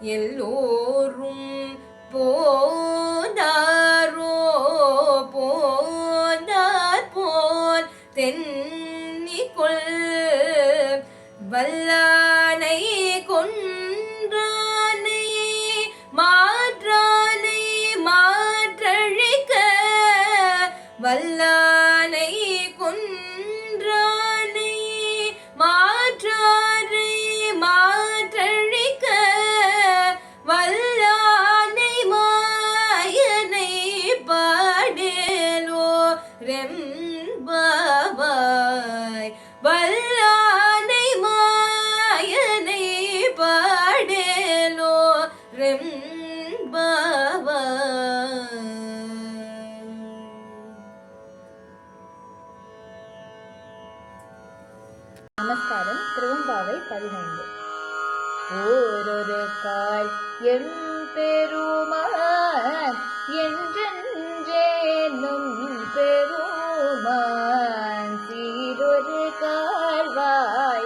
எல்லோரும் போதாரோ போதார் போல் தென்னிக்கொள் வல்லானை ரெம்பாவாய் நமஸ்காரம் திருவம்பாவை பதினைந்து. ஓரொரு கால் எம் பெருமான் என்றென்றேனும் பெருமான் சீரொரு கால் வாயோவாள்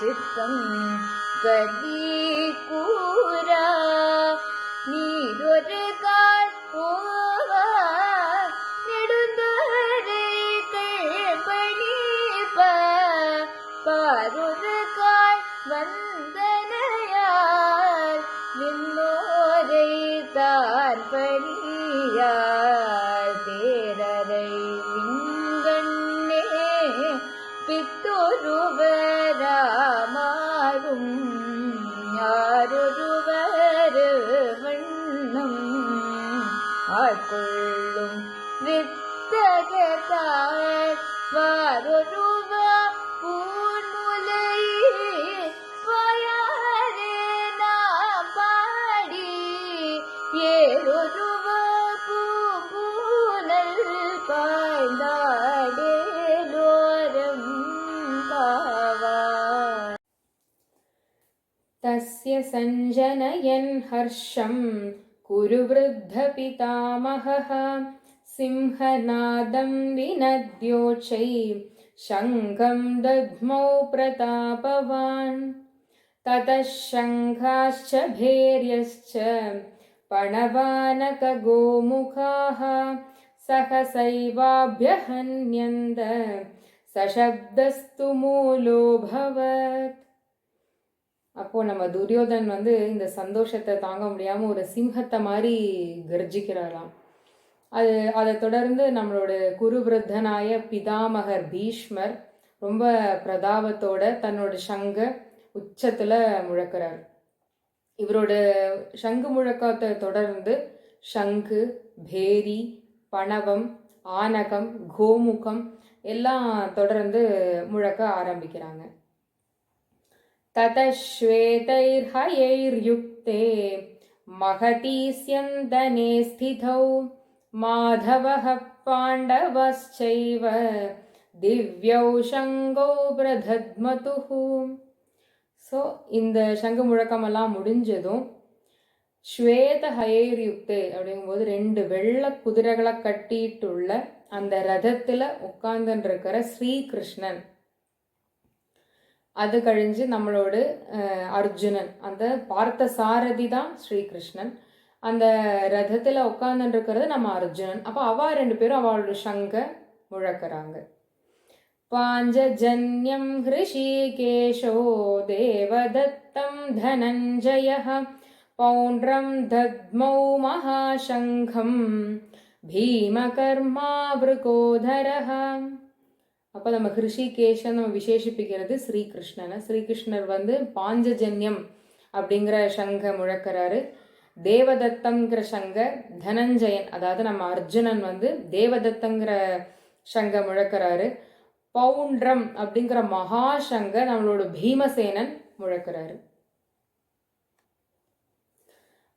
சித்தம் கதி தான் सञ्जनयन् हर्षं कुरु वृद्धपितामहः सिंहनादं विनद्योचै शङ्खं दध्मौ प्रतापवान्। ततः शङ्खाश्च भैर्यश्च पणवानकगोमुखाः। सहसैवाभ्यहन्यन्त सशब्दस्तु मूलोऽभवत् அப்போது நம்ம துரியோதன் வந்து இந்த சந்தோஷத்தை தாங்க முடியாமல் ஒரு சிம்ஹத்தை மாதிரி கர்ஜிக்கிறாராம். அது அதை தொடர்ந்து நம்மளோட குருவிருத்தனாய பிதாமகர் பீஷ்மர் ரொம்ப பிரதாபத்தோட தன்னோட சங்க உச்சத்தில் முழக்கிறார். இவரோட சங்கு முழக்கத்தை தொடர்ந்து சங்கு பேரி பணவம் ஆனகம் கோமுகம் எல்லாம் தொடர்ந்து முழக்க ஆரம்பிக்கிறாங்க. ततः श्वेतैर्हयैर्युक्ते महती स्यन्दने स्थितौ माधवः पाण्डवश्चैव दिव्यौ शङ्गौ பிரதத்மதுः ஸோ இந்த சங்கு முழக்கமெல்லாம் முடிஞ்சதும் ஸ்வேத ஹயைர் யுக்தே அப்படிங்கும்போது ரெண்டு வெள்ளை குதிரைகளை கட்டிட்டுள்ள அந்த ரதத்தில் உட்கார்ந்துருக்கிற ஸ்ரீகிருஷ்ணன் அது கழிஞ்சு நம்மளோட அர்ஜுனன் அந்த பார்த்த சாரதி தான் ஸ்ரீகிருஷ்ணன். அந்த ரதத்தில் உட்காந்துருக்கிறது நம்ம அர்ஜுனன். அப்போ அவா ரெண்டு பேரும் அவளோட சங்க முழக்கிறாங்க பாஞ்சஜன்யம் ஹிருஷிகேஷோ தேவதத்தம் தனஞ்சய பௌண்ட்ரம் தத்மௌ மகாசங்கம் பீமகர்மா விருகோதரः அப்போ நம்ம ஹிருஷிகேஷன் நம்ம விசேஷிப்பிக்கிறது ஸ்ரீகிருஷ்ணனை. ஸ்ரீகிருஷ்ணர் வந்து பாஞ்சஜன்யம் அப்படிங்கிற சங்க முழக்கிறாரு. தேவதத்தங்கிற சங்க தனஞ்சயன் அதாவது நம்ம அர்ஜுனன் வந்து தேவதத்தங்கிற சங்க முழக்கிறாரு. பவுண்ட்ரம் அப்படிங்கிற மகா சங்க நம்மளோட பீமசேனன் முழக்கிறாரு.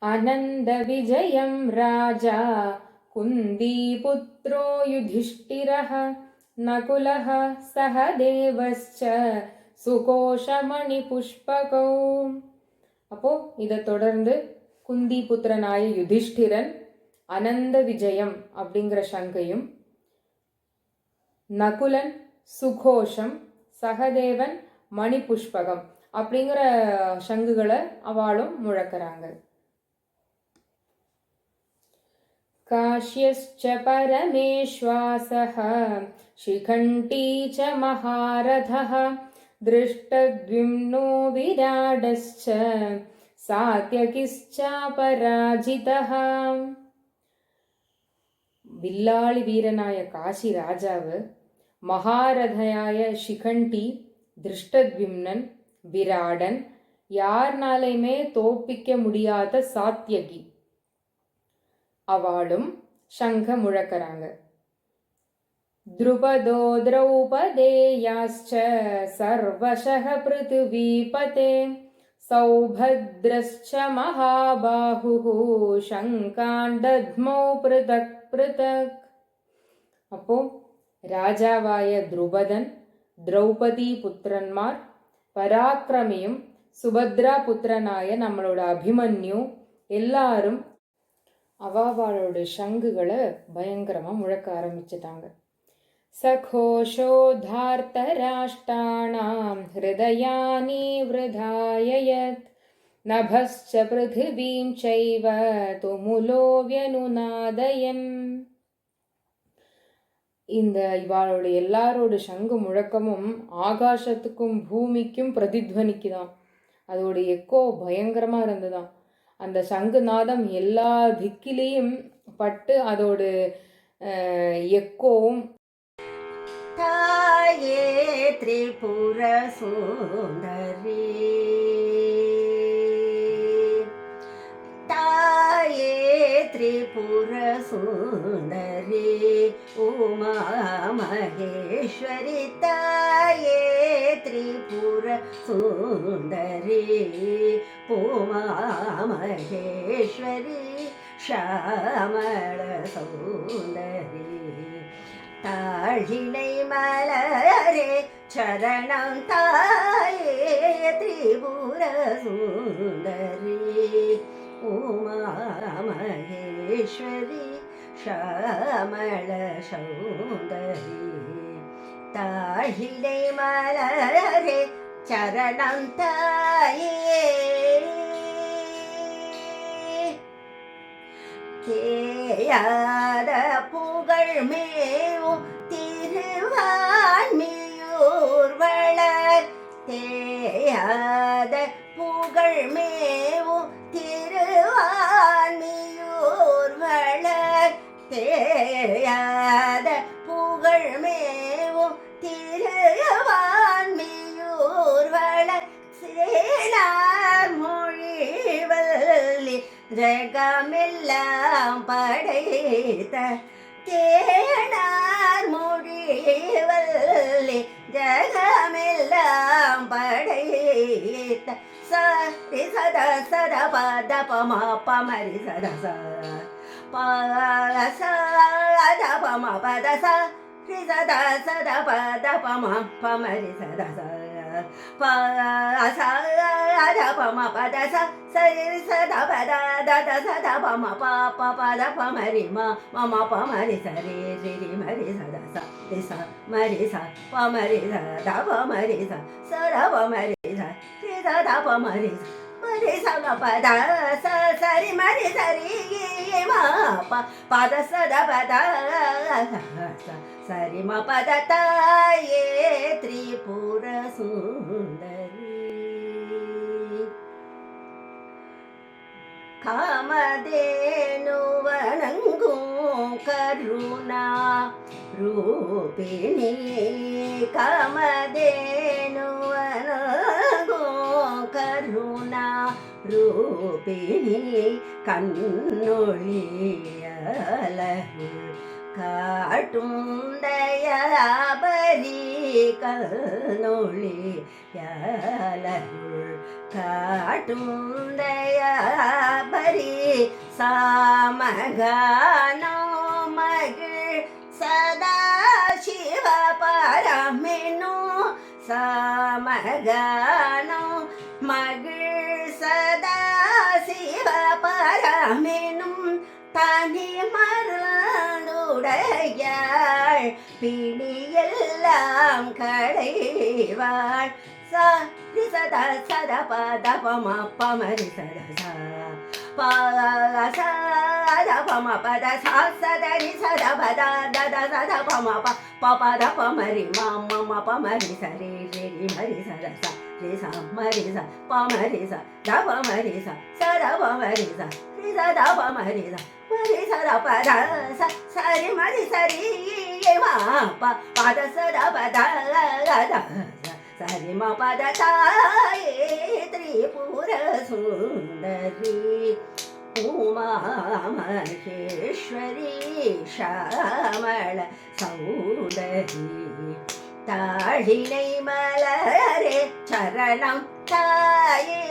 அனந்த விஜயம் ராஜா குந்தி புத்திரோ யுதிஷ்டிரஹ नकुलः सह देवश्च சுகோஷமணிபுஷ்பகௌ அப்போ இதை தொடர்ந்து குந்தி புத்திரனாய யுதிஷ்டிரன் அனந்த விஜயம் அப்படிங்கிற சங்கையும் நகுலன் சுகோஷம் சகதேவன் மணிபுஷ்பகம் அப்படிங்கிற சங்குகளை அவளும் முழக்கிறாங்க काश्यश्च परमेश्वासः शिखण्टी च महारथः दृष्टद्युम्नो विराडश्च सात्यकिश्चापराजितः வில்லாளி வீரனாய காசி ராஜாவு மகாரதையாய சிகண்டி திருஷ்டத்விம்னன் விராடன் யார்னாலையுமே தோப்பிக்க முடியாத சாத்தியகி அவளும் சங்க முழக்கறாங்க द्रुपदो द्रौपदेयाश्च सर्वशः पृथिवीपते सौभद्रश्च महाबाहुः शङ्कान् दध्मौ पृथक् पृथक् அப்போ ராஜாவாய துருபதன் திரௌபதி புத்திரன்மார் பராக்கிரமியும் சுபத்ரா புத்திரனாய நம்மளோட அபிமன்யு எல்லாரும் அவாவாளோட சங்குகளை பயங்கரமாக முழக்க ஆரம்பிச்சிட்டாங்க सघोषोद्धार्तराष्ट्राणां हृदयानि वृधाययत् नभश्च पृथिवीं चैव तुमुलो व्यनुनादयन् இந்த இவாளோட எல்லாரோட சங்கு முழக்கமும் ஆகாசத்துக்கும் பூமிக்கும் பிரதித்வனிக்குதாம் அதோட எக்கோ பயங்கரமா இருந்ததாம் அந்த சங்கு நாதம் எல்லா திக்கிலேயும் பட்டு அதோட அஹ், எக்கோவும் திரிபுர சுந்தரி. தாயே திரிபுர சுந்தரி உமா மகேஸ்வரி தாயே திரிபுர சுந்தரி உமா மகேஸ்வரி ஷாமள சௌந்தரி. தாழினை மலரே சரணம் தாயே திரிபுர சுந்தரி உமா மகேஸ்வரி ஷாமள சௌந்தரி தாழினை மலரே சரணம் தேயாத புகழ் மேவும் திருவான்மியூர் வளர். தேயாத புகழ் மேவும் திருவான்மியூர் வளர். தேயாத புகழ் மேவும் திரு ஜகமெல்லாம் படைத்த தேனார் மொழிவல்லி ஜகமெல்லாம் படைத்த சரி சத சத பத பம பமரி சத ச. பத பம பத ச ரி சத சத பத பம பமரி சத ச. பத பம பத ச சரி சத பத தத சத பம ப ப பத பமரி ம மம பமரி சரி ரி ரி மரி சத ச ரி ச மரி ச பமரி ச த பமரி ச சர பமரி ச ரி த த பமரி ச மரி ச க பத ச சரி மரி சரி ம ப பத சத பத ச சரி ம பத தாயே திரிபுர சுந்தரி காமதேனுவனங்கும் கருணா ரூபிணி காமதேனுவனங்கும் கருணா ரூபிணி கண்ணொழியலகு காட்டும் தயாபரி கண்ணொழி காட்டும் தயாபரி சாமகானோ மகிழ் சதா சிவ பரமினோ சாமகானோ மகிழ் சதா சிவ பரமெனும் தனி மருளுடையாள் பிடியெல்லாம் களைவாள். சரி சதா சத பத பம பமரி சதா சா பா சா த பம பத சா சத ரி சதா பத த த சத பம ப ப பத பமரி ம ம ம பமரி ச ரி ரி ரி மரி சதா சா ரி சா மரி ச பமரி ச த பமரி ச சத பமரி ச ரி சத பமரி ச மரி சத பத ச சரி மரி சரி மா ப பத சத பத த சரி ம பத தாயே திரிபுர சுந்தரி உமா மகேஸ்வரி ஷாமள சௌதரி தாழினை மலரே சரணம் தாயே.